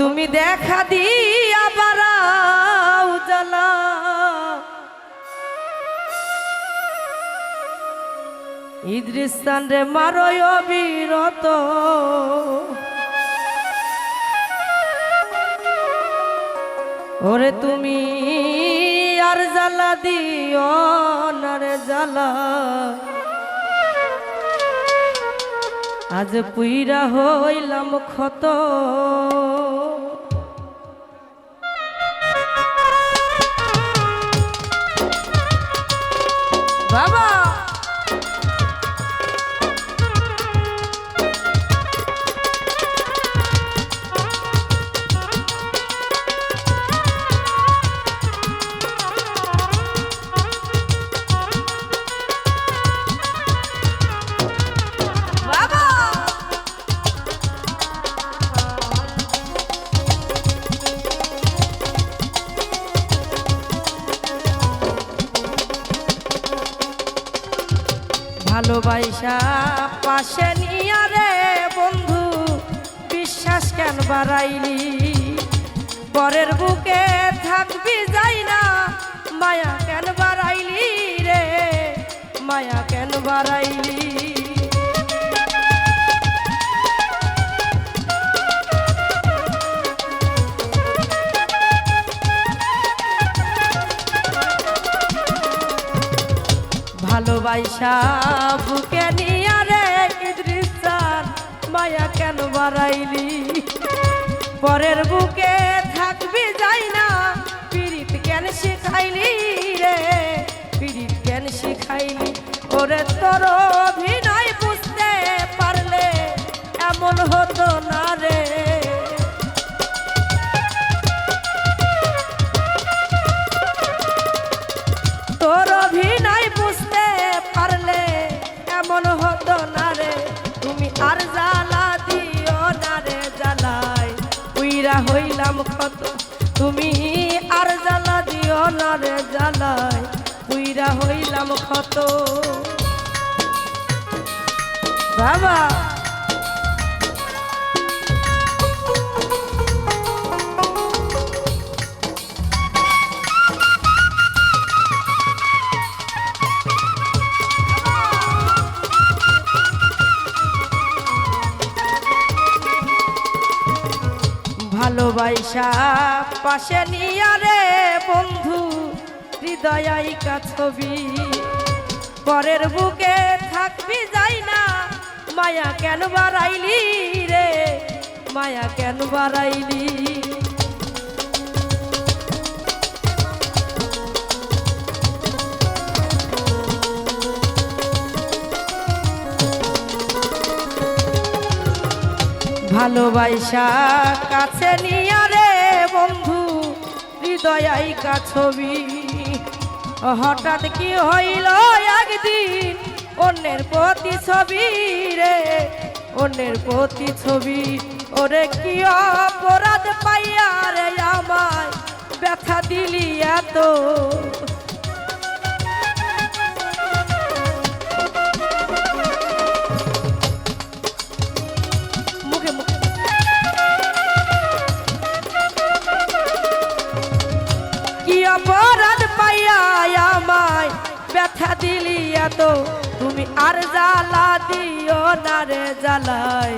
তুমি দেখা দিয়া বারাও জ্বালা। ইদ্রিস্তান রে মারয় অবিরত ওরে তুমি আর জ্বালা দিও না রে জ্বালা। আজ পুইরা হইলাম ক্ষত। বাবা! ভালোবাসা পাশে নিয়া রে বন্ধু, বিশ্বাস কেন বাড়াইলি? পরের বুকে থাকবি যাই না, মায়া কেন বাড়াইলি রে? মায়া কেন বাড়াইলি? ভালোবাসা বুকে নিয়া রে ইদ্রিসান মায়া কেন বাড়াইলি? পরের বুকে থাকবি যাই না পিরিত কেন শিখাইলি রে? পিরিত কেন শিখাইলি? ওরে তোর অভিনয় বুঝতে পারলে এমন হতো না। আর জ্বালা দিও না রে জ্বালাই। উইরা হইলাম ক্ষত, তুমি আর জ্বালা দিও না রে জ্বালাই। উইরা হইলাম ক্ষত। বাবা! ভালোবাসা পাশে নিয়া রে বন্ধু হৃদয়াইকা ছবি পরের বুকে থাকবি যাই না, মায়া কেন বাড়াইলি রে? মায়া কেন বাড়াইলি? ভালোবাসা কাছে নিয়া রে বন্ধু হৃদয়াইকা ছবি। হঠাৎ কি হইল একদিন, অন্যের প্রতি ছবি রে, অন্যের প্রতি ছবি। ওরে কি অপরাধ পাইয়া রে আমায় ব্যথা দিলি এত? এত তুমি আর জ্বালা দিও না রে জ্বালাই।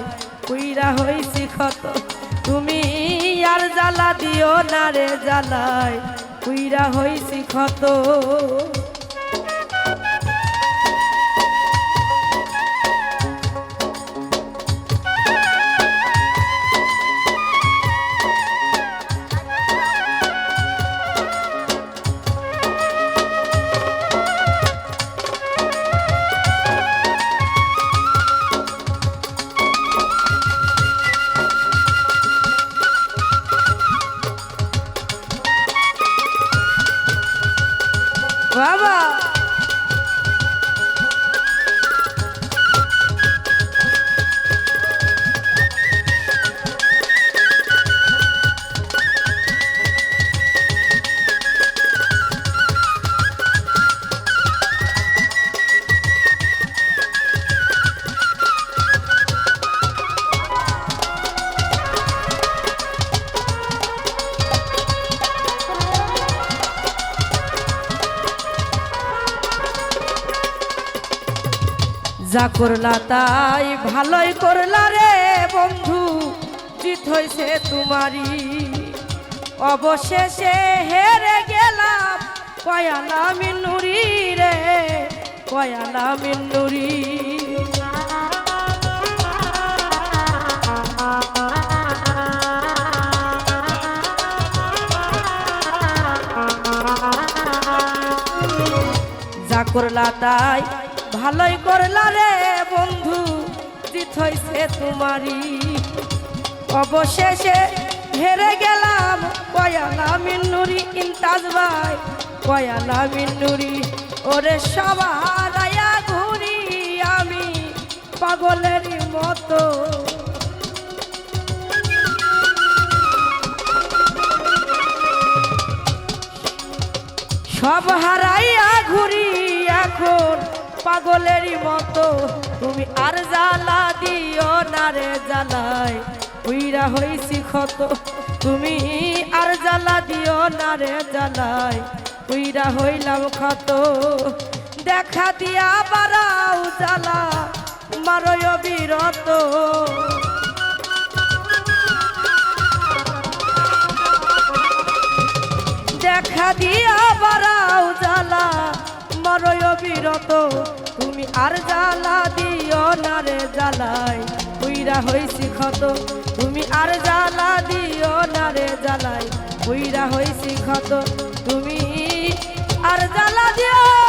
কুইরা হইছি ক্ষত, তুমি আর জ্বালা দিও না রে জ্বালাই। কুইরা হইছি ক্ষত। যা করলা তাই ভালোই করলা রে বন্ধু। জিত হইছে তোমারই। অবশেষে হেরে গেলাম। কয়ালা মিনুরি রে কয়ালা মিনুরি। যা করলা তাই ভালোই করলা রে বন্ধু জিত হইছে তোমারই। অবশেষে হেরে গেলাম কয়ালা মিন্নুরি ইন্তাজ ভাই কয়ালা মিন্নুরি। ওরে সবার আয়া ঘুরি আমি পাগলেরই মতো। সব হারাইয়া ঘুরি পাগলেরই মতো, তুমি আর জ্বালা দিও না রে জ্বালাই উইরা হইছি ক্ষত, তুমি আর জ্বালা দিও না রে জ্বালাই উইরা হইলাম ক্ষত, দেখা দিয়া বারাও জ্বালা, মারয় বিরত। দেখা দিয়া বারাও জ্বালা মরয় অবিরত। তুমি আর জ্বালা দিও না রে জ্বালাই উইরা হইছি ক্ষত। তুমি আর জ্বালা দিও না রে জ্বালাই উইরা হইছি ক্ষত। তুমি আর জ্বালা দিও